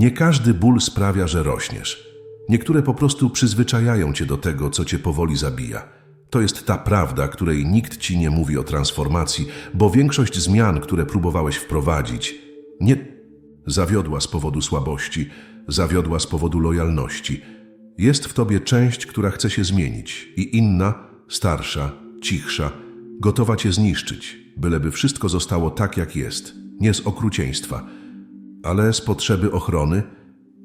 Nie każdy ból sprawia, że rośniesz. Niektóre po prostu przyzwyczajają cię do tego, co cię powoli zabija. To jest ta prawda, której nikt ci nie mówi o transformacji, bo większość zmian, które próbowałeś wprowadzić, nie zawiodła z powodu słabości, zawiodła z powodu lojalności. Jest w tobie część, która chce się zmienić, i inna, starsza, cichsza, gotowa cię zniszczyć, byleby wszystko zostało tak, jak jest, nie z okrucieństwa, ale z potrzeby ochrony.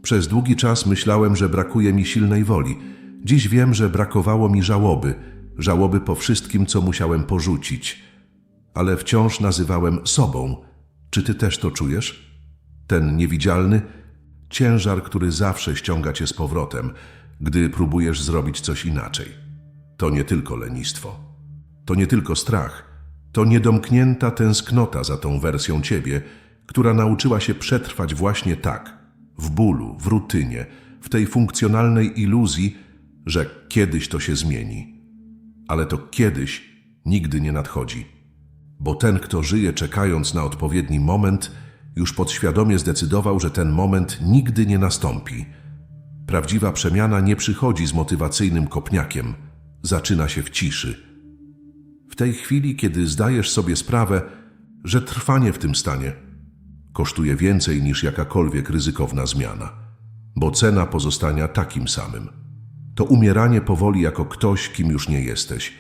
Przez długi czas myślałem, że brakuje mi silnej woli. Dziś wiem, że brakowało mi żałoby, żałoby po wszystkim, co musiałem porzucić. Ale wciąż nazywałem sobą. Czy ty też to czujesz? Ten niewidzialny ciężar, który zawsze ściąga cię z powrotem, gdy próbujesz zrobić coś inaczej. To nie tylko lenistwo. To nie tylko strach. To niedomknięta tęsknota za tą wersją ciebie, która nauczyła się przetrwać właśnie tak, w bólu, w rutynie, w tej funkcjonalnej iluzji, że kiedyś to się zmieni. Ale to kiedyś nigdy nie nadchodzi. Bo ten, kto żyje czekając na odpowiedni moment, już podświadomie zdecydował, że ten moment nigdy nie nastąpi. Prawdziwa przemiana nie przychodzi z motywacyjnym kopniakiem, zaczyna się w ciszy. W tej chwili, kiedy zdajesz sobie sprawę, że trwanie w tym stanie kosztuje więcej niż jakakolwiek ryzykowna zmiana, bo cena pozostania takim samym. To umieranie powoli jako ktoś, kim już nie jesteś.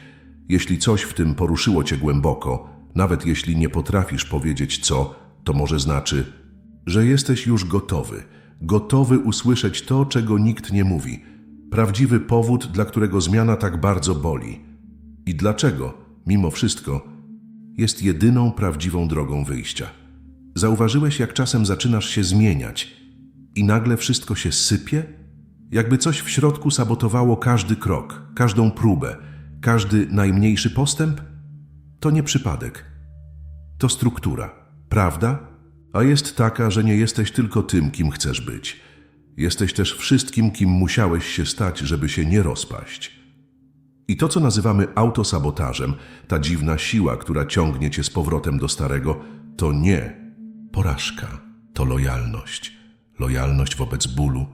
Jeśli coś w tym poruszyło cię głęboko, nawet jeśli nie potrafisz powiedzieć co, to może znaczy, że jesteś już gotowy, gotowy usłyszeć to, czego nikt nie mówi. Prawdziwy powód, dla którego zmiana tak bardzo boli. I dlaczego, mimo wszystko, jest jedyną prawdziwą drogą wyjścia. Zauważyłeś, jak czasem zaczynasz się zmieniać i nagle wszystko się sypie? Jakby coś w środku sabotowało każdy krok, każdą próbę, każdy najmniejszy postęp? To nie przypadek. To struktura, prawda? A jest taka, że nie jesteś tylko tym, kim chcesz być. Jesteś też wszystkim, kim musiałeś się stać, żeby się nie rozpaść. I to, co nazywamy autosabotażem, ta dziwna siła, która ciągnie cię z powrotem do starego, to nie porażka, to lojalność. Lojalność wobec bólu,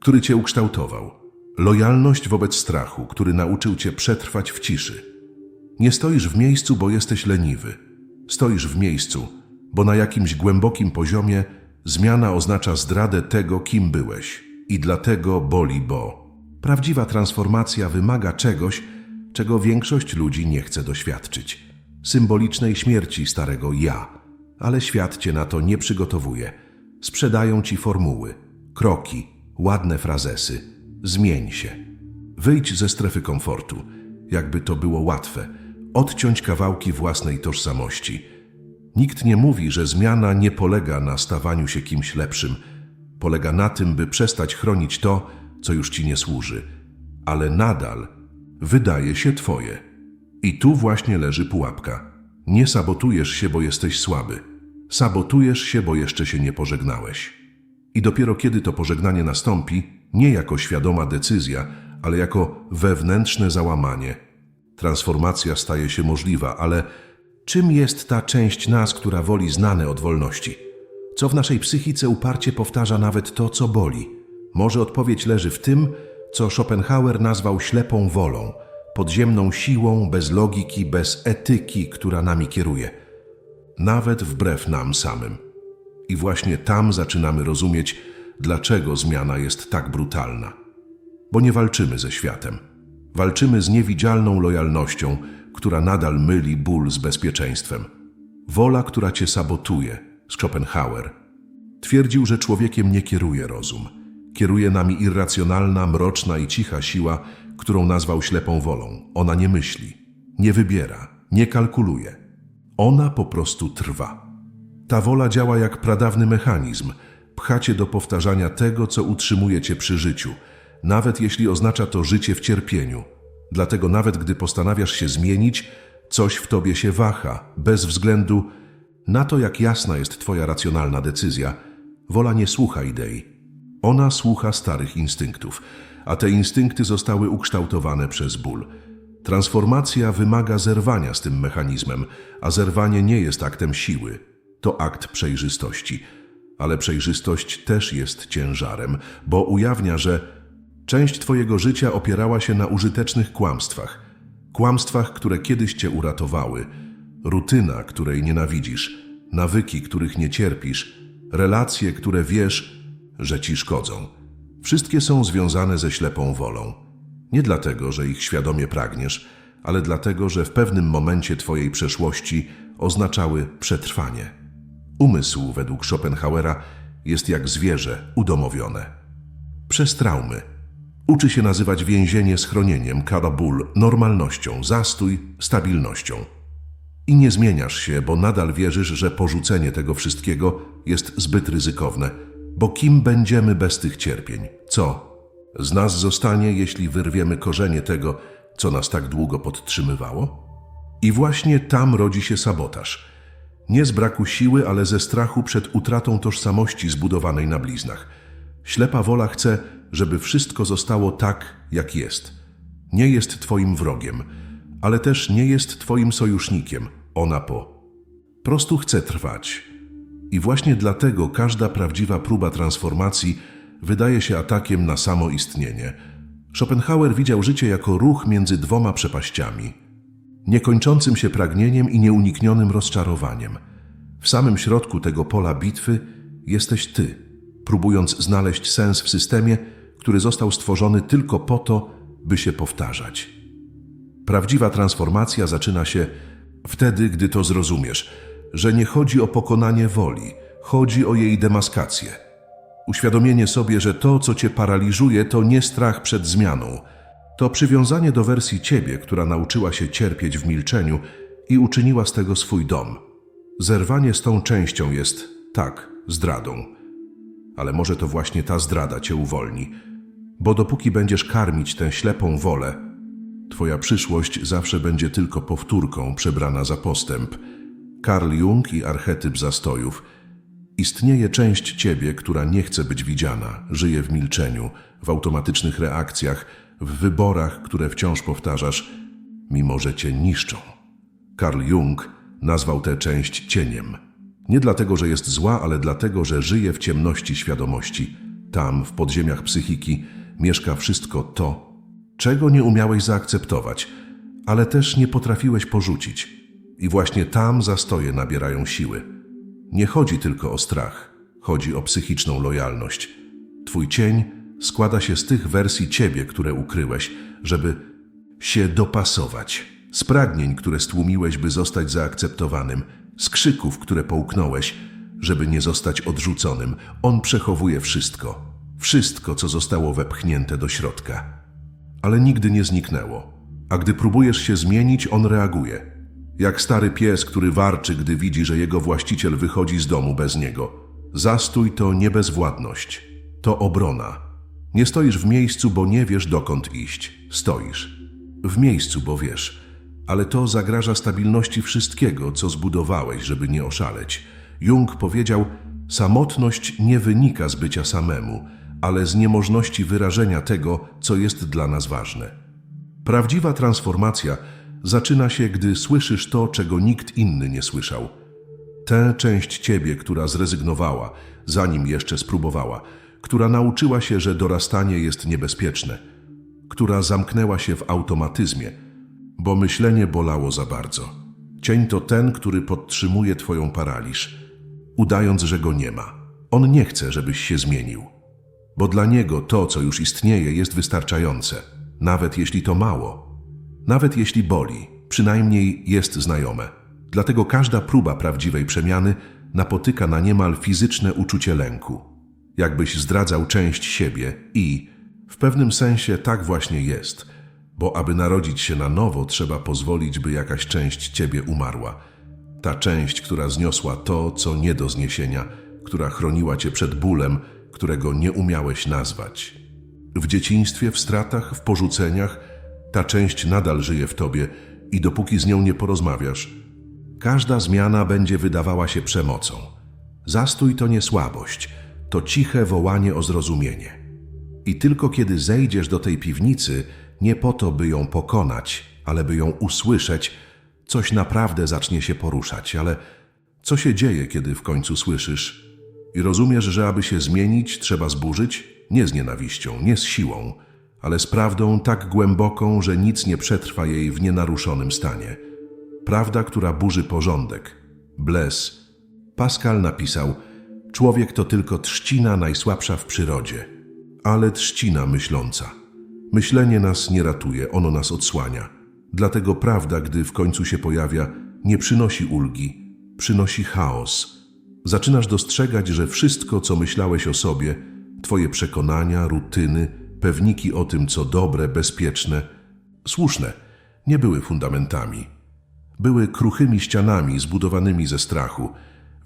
który cię ukształtował. Lojalność wobec strachu, który nauczył cię przetrwać w ciszy. Nie stoisz w miejscu, bo jesteś leniwy. Stoisz w miejscu, bo na jakimś głębokim poziomie zmiana oznacza zdradę tego, kim byłeś. I dlatego boli, bo prawdziwa transformacja wymaga czegoś, czego większość ludzi nie chce doświadczyć. Symbolicznej śmierci starego ja. Ale świat cię na to nie przygotowuje. Sprzedają ci formuły, kroki, ładne frazesy. Zmień się. Wyjdź ze strefy komfortu, jakby to było łatwe. Odciąć kawałki własnej tożsamości. Nikt nie mówi, że zmiana nie polega na stawaniu się kimś lepszym. Polega na tym, by przestać chronić to, co już ci nie służy, ale nadal wydaje się twoje. I tu właśnie leży pułapka. Nie sabotujesz się, bo jesteś słaby. Sabotujesz się, bo jeszcze się nie pożegnałeś. I dopiero kiedy to pożegnanie nastąpi, nie jako świadoma decyzja, ale jako wewnętrzne załamanie, transformacja staje się możliwa, ale czym jest ta część nas, która woli znane od wolności? Co w naszej psychice uparcie powtarza nawet to, co boli? Może odpowiedź leży w tym, co Schopenhauer nazwał ślepą wolą, podziemną siłą bez logiki, bez etyki, która nami kieruje. Nawet wbrew nam samym. I właśnie tam zaczynamy rozumieć, dlaczego zmiana jest tak brutalna. Bo nie walczymy ze światem. Walczymy z niewidzialną lojalnością, która nadal myli ból z bezpieczeństwem. Wola, która cię sabotuje, Schopenhauer. Twierdził, że człowiekiem nie kieruje rozum. Kieruje nami irracjonalna, mroczna i cicha siła, którą nazwał ślepą wolą. Ona nie myśli, nie wybiera, nie kalkuluje. Ona po prostu trwa. Ta wola działa jak pradawny mechanizm. Pcha cię do powtarzania tego, co utrzymuje cię przy życiu, nawet jeśli oznacza to życie w cierpieniu. Dlatego nawet gdy postanawiasz się zmienić, coś w tobie się waha, bez względu na to, jak jasna jest twoja racjonalna decyzja. Wola nie słucha idei. Ona słucha starych instynktów, a te instynkty zostały ukształtowane przez ból. Transformacja wymaga zerwania z tym mechanizmem, a zerwanie nie jest aktem siły, to akt przejrzystości. Ale przejrzystość też jest ciężarem, bo ujawnia, że część Twojego życia opierała się na użytecznych kłamstwach. Kłamstwach, które kiedyś Cię uratowały. Rutyna, której nienawidzisz. Nawyki, których nie cierpisz. Relacje, które wiesz, że Ci szkodzą. Wszystkie są związane ze ślepą wolą. Nie dlatego, że ich świadomie pragniesz, ale dlatego, że w pewnym momencie Twojej przeszłości oznaczały przetrwanie. Umysł, według Schopenhauera, jest jak zwierzę udomowione. Przez traumy. Uczy się nazywać więzienie schronieniem, kara ból normalnością, zastój stabilnością. I nie zmieniasz się, bo nadal wierzysz, że porzucenie tego wszystkiego jest zbyt ryzykowne. Bo kim będziemy bez tych cierpień? Co? Z nas zostanie, jeśli wyrwiemy korzenie tego, co nas tak długo podtrzymywało? I właśnie tam rodzi się sabotaż. Nie z braku siły, ale ze strachu przed utratą tożsamości zbudowanej na bliznach. Ślepa wola chce, żeby wszystko zostało tak, jak jest. Nie jest twoim wrogiem, ale też nie jest twoim sojusznikiem. Ona po. Prostu chce trwać. I właśnie dlatego każda prawdziwa próba transformacji wydaje się atakiem na samo istnienie. Schopenhauer widział życie jako ruch między dwoma przepaściami niekończącym się pragnieniem i nieuniknionym rozczarowaniem. W samym środku tego pola bitwy jesteś ty, próbując znaleźć sens w systemie, który został stworzony tylko po to, by się powtarzać. Prawdziwa transformacja zaczyna się wtedy, gdy to zrozumiesz, że nie chodzi o pokonanie woli, chodzi o jej demaskację. Uświadomienie sobie, że to, co cię paraliżuje, to nie strach przed zmianą, to przywiązanie do wersji ciebie, która nauczyła się cierpieć w milczeniu i uczyniła z tego swój dom. Zerwanie z tą częścią jest, tak, zdradą. Ale może to właśnie ta zdrada cię uwolni, bo dopóki będziesz karmić tę ślepą wolę, twoja przyszłość zawsze będzie tylko powtórką przebrana za postęp. Karl Jung i archetyp zastojów. Istnieje część ciebie, która nie chce być widziana, żyje w milczeniu, w automatycznych reakcjach, w wyborach, które wciąż powtarzasz, mimo że cię niszczą. Karl Jung nazwał tę część cieniem. Nie dlatego, że jest zła, ale dlatego, że żyje w ciemności świadomości. Tam, w podziemiach psychiki, mieszka wszystko to, czego nie umiałeś zaakceptować, ale też nie potrafiłeś porzucić. I właśnie tam zastoje nabierają siły. Nie chodzi tylko o strach, chodzi o psychiczną lojalność. Twój cień składa się z tych wersji ciebie, które ukryłeś, żeby się dopasować, z pragnień, które stłumiłeś, by zostać zaakceptowanym, z krzyków, które połknąłeś, żeby nie zostać odrzuconym. On przechowuje wszystko, wszystko, co zostało wepchnięte do środka. Ale nigdy nie zniknęło. A gdy próbujesz się zmienić, on reaguje. Jak stary pies, który warczy, gdy widzi, że jego właściciel wychodzi z domu bez niego. Zastój to nie bezwładność, to obrona. Nie stoisz w miejscu, bo nie wiesz dokąd iść. Stoisz. W miejscu, bo wiesz. Ale to zagraża stabilności wszystkiego, co zbudowałeś, żeby nie oszaleć. Jung powiedział, samotność nie wynika z bycia samemu, ale z niemożności wyrażenia tego, co jest dla nas ważne. Prawdziwa transformacja zaczyna się, gdy słyszysz to, czego nikt inny nie słyszał. Tę część ciebie, która zrezygnowała, zanim jeszcze spróbowała, która nauczyła się, że dorastanie jest niebezpieczne, która zamknęła się w automatyzmie, bo myślenie bolało za bardzo. Cień to ten, który podtrzymuje twoją paraliż, udając, że go nie ma. On nie chce, żebyś się zmienił, bo dla niego to, co już istnieje, jest wystarczające, nawet jeśli to mało, nawet jeśli boli, przynajmniej jest znajome. Dlatego każda próba prawdziwej przemiany napotyka na niemal fizyczne uczucie lęku jakbyś zdradzał część siebie i w pewnym sensie tak właśnie jest, bo aby narodzić się na nowo, trzeba pozwolić, by jakaś część ciebie umarła. Ta część, która zniosła to, co nie do zniesienia, która chroniła cię przed bólem, którego nie umiałeś nazwać. W dzieciństwie, w stratach, w porzuceniach, ta część nadal żyje w tobie i dopóki z nią nie porozmawiasz, każda zmiana będzie wydawała się przemocą. Zastój to nie słabość – to ciche wołanie o zrozumienie. I tylko kiedy zejdziesz do tej piwnicy, nie po to, by ją pokonać, ale by ją usłyszeć, coś naprawdę zacznie się poruszać. Ale co się dzieje, kiedy w końcu słyszysz: I rozumiesz, że aby się zmienić, trzeba zburzyć? Nie z nienawiścią, nie z siłą, ale z prawdą tak głęboką, że nic nie przetrwa jej w nienaruszonym stanie. Prawda, która burzy porządek. Bles. Pascal napisał: Człowiek to tylko trzcina najsłabsza w przyrodzie, ale trzcina myśląca. Myślenie nas nie ratuje, ono nas odsłania. Dlatego prawda, gdy w końcu się pojawia, nie przynosi ulgi, przynosi chaos. Zaczynasz dostrzegać, że wszystko, co myślałeś o sobie, twoje przekonania, rutyny, pewniki o tym, co dobre, bezpieczne, słuszne, nie były fundamentami. Były kruchymi ścianami zbudowanymi ze strachu.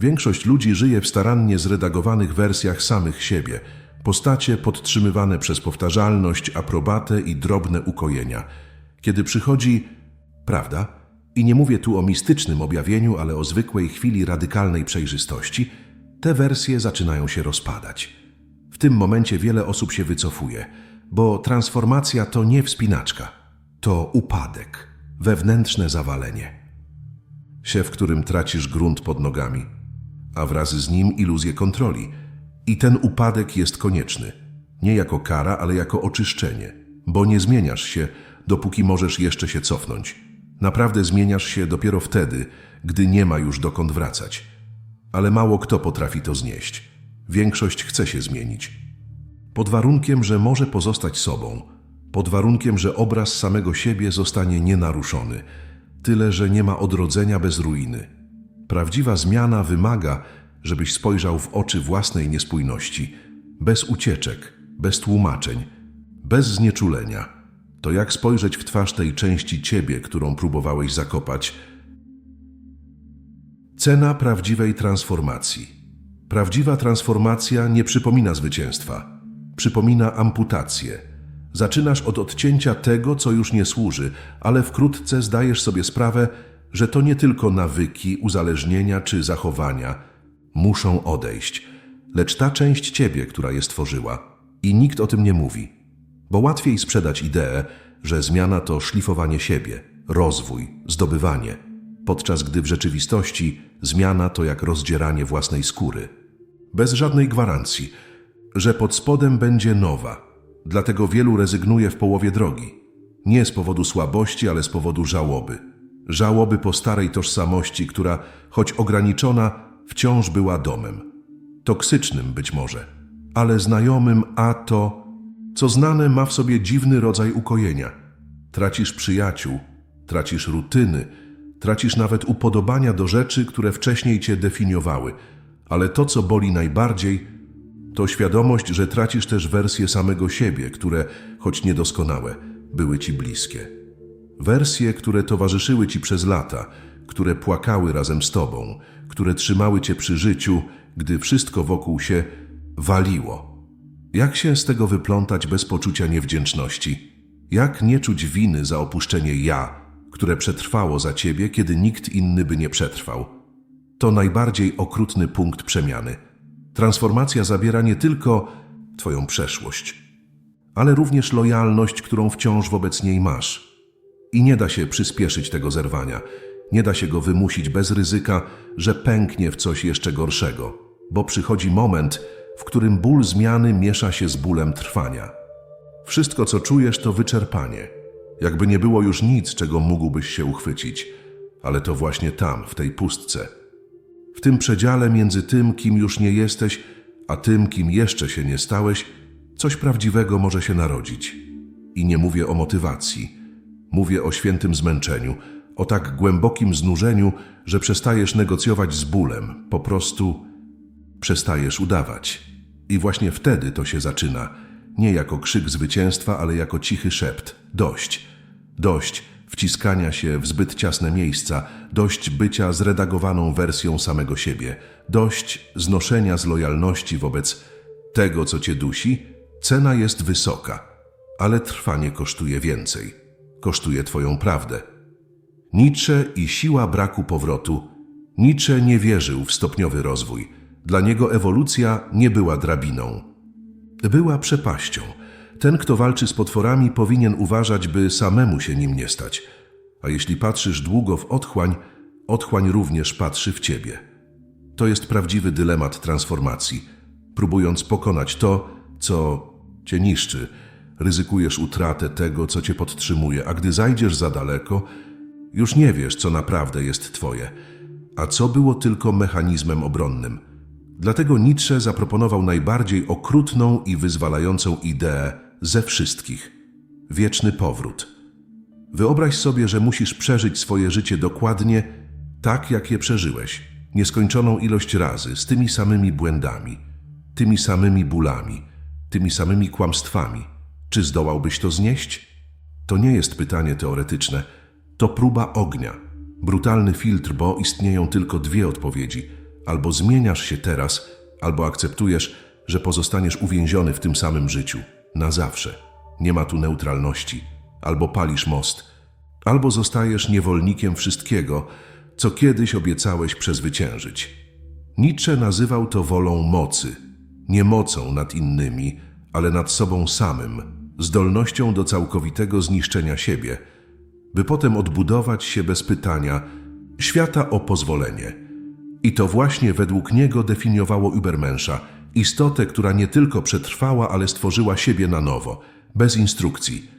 Większość ludzi żyje w starannie zredagowanych wersjach samych siebie, postacie podtrzymywane przez powtarzalność, aprobatę i drobne ukojenia. Kiedy przychodzi prawda, i nie mówię tu o mistycznym objawieniu, ale o zwykłej chwili radykalnej przejrzystości, te wersje zaczynają się rozpadać. W tym momencie wiele osób się wycofuje, bo transformacja to nie wspinaczka, to upadek, wewnętrzne zawalenie. Siew, w którym tracisz grunt pod nogami, a wraz z nim iluzję kontroli. I ten upadek jest konieczny, nie jako kara, ale jako oczyszczenie, bo nie zmieniasz się, dopóki możesz jeszcze się cofnąć. Naprawdę zmieniasz się dopiero wtedy, gdy nie ma już dokąd wracać. Ale mało kto potrafi to znieść. Większość chce się zmienić. Pod warunkiem, że może pozostać sobą, pod warunkiem, że obraz samego siebie zostanie nienaruszony, tyle że nie ma odrodzenia bez ruiny. Prawdziwa zmiana wymaga, żebyś spojrzał w oczy własnej niespójności, bez ucieczek, bez tłumaczeń, bez znieczulenia. To jak spojrzeć w twarz tej części ciebie, którą próbowałeś zakopać. Cena prawdziwej transformacji. Prawdziwa transformacja nie przypomina zwycięstwa, przypomina amputację. Zaczynasz od odcięcia tego, co już nie służy, ale wkrótce zdajesz sobie sprawę, że to nie tylko nawyki, uzależnienia czy zachowania muszą odejść, lecz ta część ciebie, która je stworzyła. I nikt o tym nie mówi, bo łatwiej sprzedać ideę, że zmiana to szlifowanie siebie, rozwój, zdobywanie, podczas gdy w rzeczywistości zmiana to jak rozdzieranie własnej skóry. Bez żadnej gwarancji, że pod spodem będzie nowa. Dlatego wielu rezygnuje w połowie drogi. Nie z powodu słabości, ale z powodu żałoby. Żałoby po starej tożsamości, która, choć ograniczona, wciąż była domem. Toksycznym być może, ale znajomym, a to, co znane, ma w sobie dziwny rodzaj ukojenia. Tracisz przyjaciół, tracisz rutyny, tracisz nawet upodobania do rzeczy, które wcześniej cię definiowały, ale to, co boli najbardziej, to świadomość, że tracisz też wersje samego siebie, które, choć niedoskonałe, były ci bliskie. Wersje, które towarzyszyły ci przez lata, które płakały razem z tobą, które trzymały cię przy życiu, gdy wszystko wokół się waliło. Jak się z tego wyplątać bez poczucia niewdzięczności? Jak nie czuć winy za opuszczenie ja, które przetrwało za ciebie, kiedy nikt inny by nie przetrwał? To najbardziej okrutny punkt przemiany. Transformacja zabiera nie tylko twoją przeszłość, ale również lojalność, którą wciąż wobec niej masz. I nie da się przyspieszyć tego zerwania. Nie da się go wymusić bez ryzyka, że pęknie w coś jeszcze gorszego, bo przychodzi moment, w którym ból zmiany miesza się z bólem trwania. Wszystko, co czujesz, to wyczerpanie. Jakby nie było już nic, czego mógłbyś się uchwycić, ale to właśnie tam, w tej pustce. W tym przedziale między tym, kim już nie jesteś, a tym, kim jeszcze się nie stałeś, coś prawdziwego może się narodzić. I nie mówię o motywacji. Mówię o świętym zmęczeniu, o tak głębokim znużeniu, że przestajesz negocjować z bólem, po prostu przestajesz udawać. I właśnie wtedy to się zaczyna, nie jako krzyk zwycięstwa, ale jako cichy szept. Dość. Dość wciskania się w zbyt ciasne miejsca, dość bycia zredagowaną wersją samego siebie, dość znoszenia z lojalności wobec tego, co cię dusi. Cena jest wysoka, ale trwanie kosztuje więcej. Kosztuje twoją prawdę. Nietzsche i siła braku powrotu. Nietzsche nie wierzył w stopniowy rozwój. Dla niego ewolucja nie była drabiną. Była przepaścią. Ten, kto walczy z potworami, powinien uważać, by samemu się nim nie stać. A jeśli patrzysz długo w otchłań, otchłań również patrzy w ciebie. To jest prawdziwy dylemat transformacji. Próbując pokonać to, co cię niszczy, ryzykujesz utratę tego, co cię podtrzymuje, a gdy zajdziesz za daleko, już nie wiesz, co naprawdę jest twoje, a co było tylko mechanizmem obronnym. Dlatego Nietzsche zaproponował najbardziej okrutną i wyzwalającą ideę ze wszystkich wieczny powrót. Wyobraź sobie, że musisz przeżyć swoje życie dokładnie tak, jak je przeżyłeś, nieskończoną ilość razy, z tymi samymi błędami, tymi samymi bólami, tymi samymi kłamstwami. Czy zdołałbyś to znieść? To nie jest pytanie teoretyczne, to próba ognia, brutalny filtr, bo istnieją tylko dwie odpowiedzi: albo zmieniasz się teraz, albo akceptujesz, że pozostaniesz uwięziony w tym samym życiu na zawsze. Nie ma tu neutralności. Albo palisz most, albo zostajesz niewolnikiem wszystkiego, co kiedyś obiecałeś przezwyciężyć. Nietzsche nazywał to wolą mocy, nie mocą nad innymi, ale nad sobą samym, zdolnością do całkowitego zniszczenia siebie, by potem odbudować się bez pytania świata o pozwolenie. I to właśnie według niego definiowało Übermenscha, istotę, która nie tylko przetrwała, ale stworzyła siebie na nowo, bez instrukcji,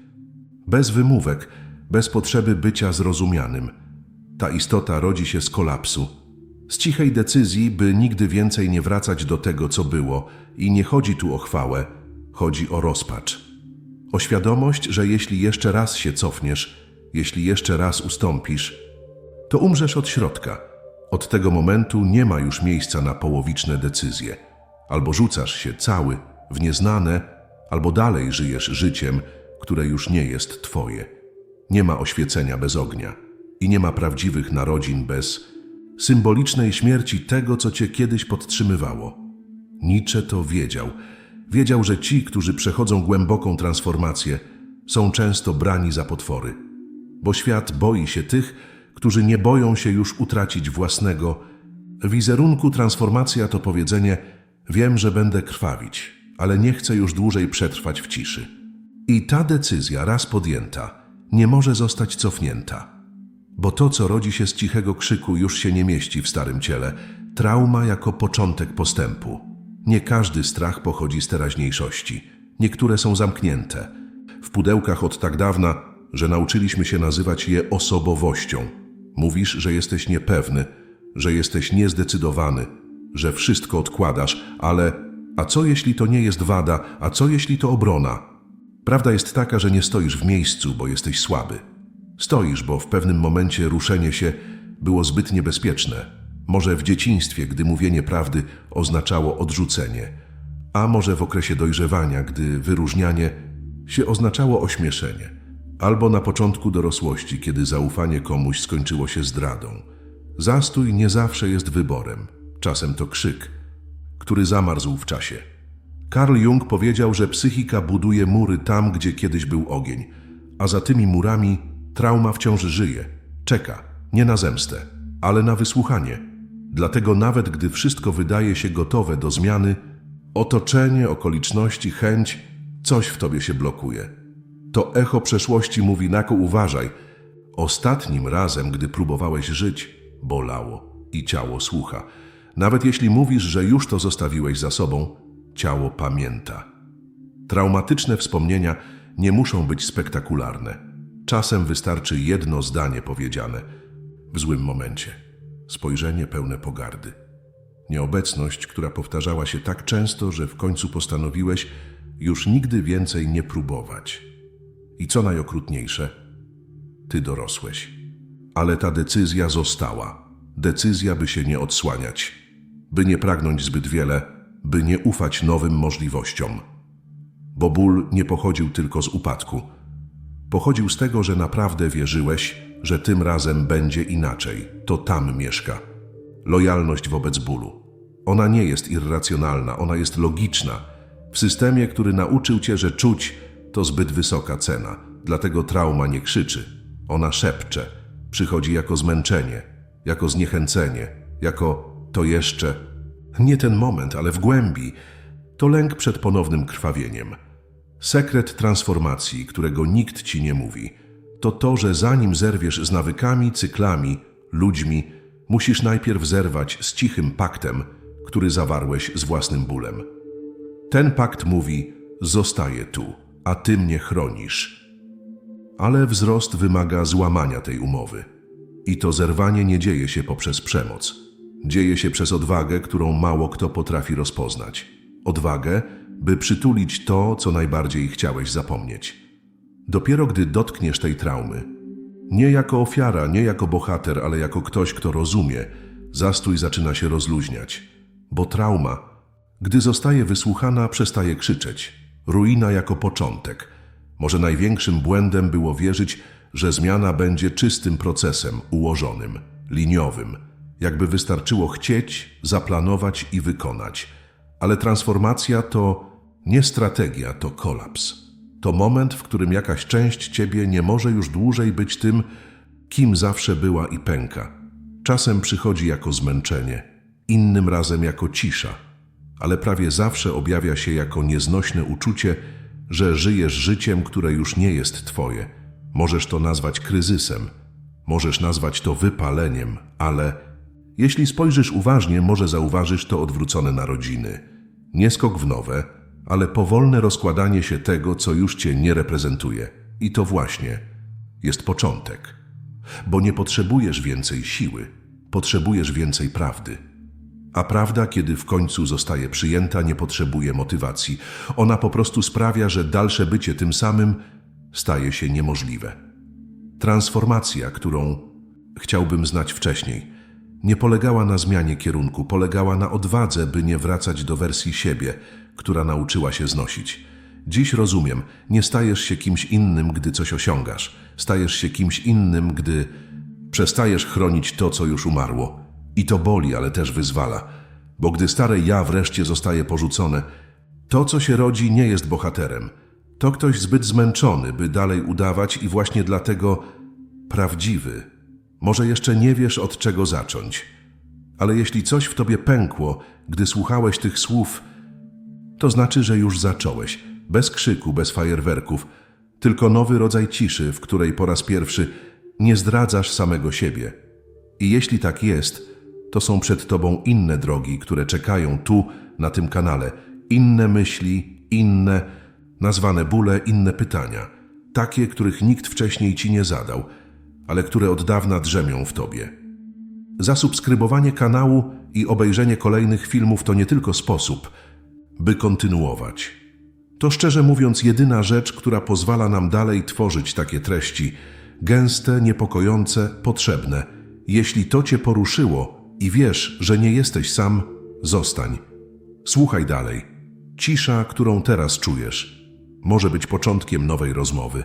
bez wymówek, bez potrzeby bycia zrozumianym. Ta istota rodzi się z kolapsu, z cichej decyzji, by nigdy więcej nie wracać do tego, co było, i nie chodzi tu o chwałę, chodzi o rozpacz. O świadomość, że jeśli jeszcze raz się cofniesz, jeśli jeszcze raz ustąpisz, to umrzesz od środka. Od tego momentu nie ma już miejsca na połowiczne decyzje. Albo rzucasz się cały w nieznane, albo dalej żyjesz życiem, które już nie jest twoje. Nie ma oświecenia bez ognia i nie ma prawdziwych narodzin bez symbolicznej śmierci tego, co cię kiedyś podtrzymywało. Nietzsche to wiedział. Wiedział, że ci, którzy przechodzą głęboką transformację, są często brani za potwory. Bo świat boi się tych, którzy nie boją się już utracić własnego wizerunku. Transformacja to powiedzenie: Wiem, że będę krwawić, ale nie chcę już dłużej przetrwać w ciszy. I ta decyzja, raz podjęta, nie może zostać cofnięta. Bo to, co rodzi się z cichego krzyku, już się nie mieści w starym ciele. Trauma jako początek postępu. Nie każdy strach pochodzi z teraźniejszości. Niektóre są zamknięte. W pudełkach od tak dawna, że nauczyliśmy się nazywać je osobowością. Mówisz, że jesteś niepewny, że jesteś niezdecydowany, że wszystko odkładasz, ale a co jeśli to nie jest wada, a co jeśli to obrona? Prawda jest taka, że nie stoisz w miejscu, bo jesteś słaby. Stoisz, bo w pewnym momencie ruszenie się było zbyt niebezpieczne. Może w dzieciństwie, gdy mówienie prawdy oznaczało odrzucenie, a może w okresie dojrzewania, gdy wyróżnianie się oznaczało ośmieszenie, albo na początku dorosłości, kiedy zaufanie komuś skończyło się zdradą. Zastój nie zawsze jest wyborem, czasem to krzyk, który zamarzł w czasie. Karl Jung powiedział, że psychika buduje mury tam, gdzie kiedyś był ogień, a za tymi murami trauma wciąż żyje, czeka, nie na zemstę, ale na wysłuchanie. Dlatego nawet gdy wszystko wydaje się gotowe do zmiany, otoczenie, okoliczności, chęć, coś w tobie się blokuje. To echo przeszłości mówi Nako uważaj. Ostatnim razem, gdy próbowałeś żyć, bolało i ciało słucha. Nawet jeśli mówisz, że już to zostawiłeś za sobą, ciało pamięta. Traumatyczne wspomnienia nie muszą być spektakularne. Czasem wystarczy jedno zdanie powiedziane w złym momencie. Spojrzenie pełne pogardy. Nieobecność, która powtarzała się tak często, że w końcu postanowiłeś już nigdy więcej nie próbować. I co najokrutniejsze, ty dorosłeś. Ale ta decyzja została. Decyzja, by się nie odsłaniać, by nie pragnąć zbyt wiele, by nie ufać nowym możliwościom. Bo ból nie pochodził tylko z upadku. Pochodził z tego, że naprawdę wierzyłeś, że tym razem będzie inaczej. To tam mieszka. Lojalność wobec bólu. Ona nie jest irracjonalna, ona jest logiczna. W systemie, który nauczył cię, że czuć to zbyt wysoka cena. Dlatego trauma nie krzyczy. Ona szepcze. Przychodzi jako zmęczenie, jako zniechęcenie, jako to jeszcze. Nie ten moment, ale w głębi. To lęk przed ponownym krwawieniem. Sekret transformacji, którego nikt ci nie mówi, to to, że zanim zerwiesz z nawykami, cyklami, ludźmi, musisz najpierw zerwać z cichym paktem, który zawarłeś z własnym bólem. Ten pakt mówi: Zostaję tu, a ty mnie chronisz. Ale wzrost wymaga złamania tej umowy. I to zerwanie nie dzieje się poprzez przemoc. Dzieje się przez odwagę, którą mało kto potrafi rozpoznać. Odwagę, by przytulić to, co najbardziej chciałeś zapomnieć. Dopiero gdy dotkniesz tej traumy, nie jako ofiara, nie jako bohater, ale jako ktoś, kto rozumie, zastój zaczyna się rozluźniać. Bo trauma, gdy zostaje wysłuchana, przestaje krzyczeć. Ruina jako początek. Może największym błędem było wierzyć, że zmiana będzie czystym procesem, ułożonym, liniowym. Jakby wystarczyło chcieć, zaplanować i wykonać. Ale transformacja to nie strategia, to kolaps. To moment, w którym jakaś część ciebie nie może już dłużej być tym, kim zawsze była i pęka. Czasem przychodzi jako zmęczenie, innym razem jako cisza, ale prawie zawsze objawia się jako nieznośne uczucie, że żyjesz życiem, które już nie jest twoje. Możesz to nazwać kryzysem, możesz nazwać to wypaleniem, ale jeśli spojrzysz uważnie, może zauważysz to odwrócone narodziny. Nie skok w nowe, ale powolne rozkładanie się tego, co już cię nie reprezentuje. I to właśnie jest początek. Bo nie potrzebujesz więcej siły, potrzebujesz więcej prawdy. A prawda, kiedy w końcu zostaje przyjęta, nie potrzebuje motywacji. Ona po prostu sprawia, że dalsze bycie tym samym staje się niemożliwe. Transformacja, którą chciałbym znać wcześniej, nie polegała na zmianie kierunku, polegała na odwadze, by nie wracać do wersji siebie, która nauczyła się znosić. Dziś rozumiem, nie stajesz się kimś innym, gdy coś osiągasz. Stajesz się kimś innym, gdy przestajesz chronić to, co już umarło. I to boli, ale też wyzwala. Bo gdy stare ja wreszcie zostaje porzucone, to, co się rodzi, nie jest bohaterem. To ktoś zbyt zmęczony, by dalej udawać i właśnie dlatego prawdziwy. Może jeszcze nie wiesz, od czego zacząć. Ale jeśli coś w tobie pękło, gdy słuchałeś tych słów, to znaczy, że już zacząłeś. Bez krzyku, bez fajerwerków, tylko nowy rodzaj ciszy, w której po raz pierwszy nie zdradzasz samego siebie. I jeśli tak jest, to są przed tobą inne drogi, które czekają tu, na tym kanale. Inne myśli, inne, nazwane bóle, inne pytania. Takie, których nikt wcześniej ci nie zadał, ale które od dawna drzemią w tobie. Zasubskrybowanie kanału i obejrzenie kolejnych filmów to nie tylko sposób, by kontynuować. To szczerze mówiąc jedyna rzecz, która pozwala nam dalej tworzyć takie treści, gęste, niepokojące, potrzebne. Jeśli to cię poruszyło i wiesz, że nie jesteś sam, zostań. Słuchaj dalej. Cisza, którą teraz czujesz, może być początkiem nowej rozmowy.